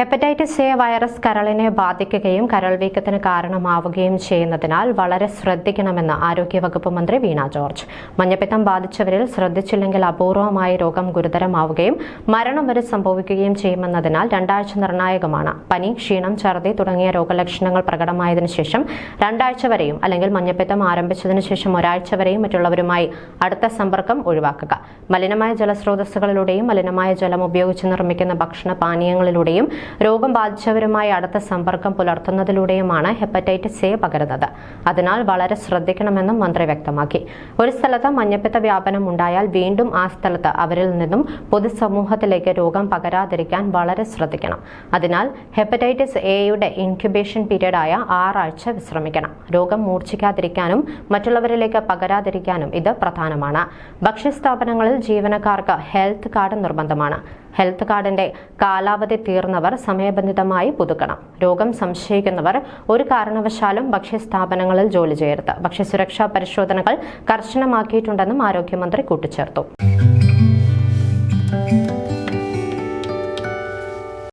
Hepatitis A virus കരളിനെ ബാധിക്കുകയും കരൾ വീക്കത്തിന് കാരണമാവുകയും ചെയ്യുന്നതിനാൽ വളരെ ശ്രദ്ധിക്കണമെന്ന് ആരോഗ്യവകുപ്പ് മന്ത്രി വീണ ജോർജ്. മഞ്ഞപ്പിത്തം ബാധിച്ചവരിൽ ശ്രദ്ധിച്ചില്ലെങ്കിൽ അപൂർവമായി രോഗം ഗുരുതരമാവുകയും മരണം വരെ സംഭവിക്കുകയും ചെയ്യുമെന്നതിനാൽ രണ്ടാഴ്ച നിർണായകമാണ്. പനി ക്ഷീണം ഛർദി തുടങ്ങിയ രോഗലക്ഷണങ്ങൾ പ്രകടമായതിനു ശേഷം രണ്ടാഴ്ച വരെയും അല്ലെങ്കിൽ മഞ്ഞപ്പിത്തം ആരംഭിച്ചതിനു ശേഷം ഒരാഴ്ച വരെയും മറ്റുള്ളവരുമായി അടുത്ത സമ്പർക്കം ഒഴിവാക്കുക. മലിനമായ ജലസ്രോതസ്സുകളിലൂടെയും മലിനമായ ജലം ഉപയോഗിച്ച് നിർമ്മിക്കുന്ന ഭക്ഷണ പാനീയങ്ങളിലൂടെയും രോഗം ബാധിച്ചവരുമായി അടുത്ത സമ്പർക്കം പുലർത്തുന്നതിലൂടെയുമാണ് ഹെപ്പറ്റൈറ്റിസ് എ പകരുന്നത്. അതിനാൽ വളരെ ശ്രദ്ധിക്കണമെന്നും മന്ത്രി വ്യക്തമാക്കി. ഒരു സ്ഥലത്ത് മഞ്ഞപ്പിത്ത വ്യാപനം ഉണ്ടായാൽ വീണ്ടും ആ സ്ഥലത്ത് അവരിൽ നിന്നും പൊതുസമൂഹത്തിലേക്ക് രോഗം പകരാതിരിക്കാൻ വളരെ ശ്രദ്ധിക്കണം. അതിനാൽ ഹെപ്പറ്റൈറ്റിസ് എയുടെ ഇൻക്യുബേഷൻ ആയ ആറാഴ്ച വിശ്രമിക്കണം. രോഗം മൂർച്ഛിക്കാതിരിക്കാനും മറ്റുള്ളവരിലേക്ക് പകരാതിരിക്കാനും ഇത് പ്രധാനമാണ്. ഭക്ഷ്യസ്ഥാപനങ്ങളിൽ ജീവനക്കാർക്ക് ഹെൽത്ത് കാർഡ് നിർബന്ധമാണ്. ഹെൽത്ത് കാർഡിന്റെ കാലാവധി തീർന്നവർ സമയബന്ധിതമായി പുതുക്കണം. രോഗം സംശയിക്കുന്നവർ ഒരു കാരണവശാലും ഭക്ഷ്യസ്ഥാപനങ്ങളിൽ ജോലി ചെയ്യരുത്. ഭക്ഷ്യസുരക്ഷാ പരിശോധനകൾ കർശനമാക്കിയിട്ടുണ്ടെന്നും ആരോഗ്യമന്ത്രി കൂട്ടിച്ചേർത്തു.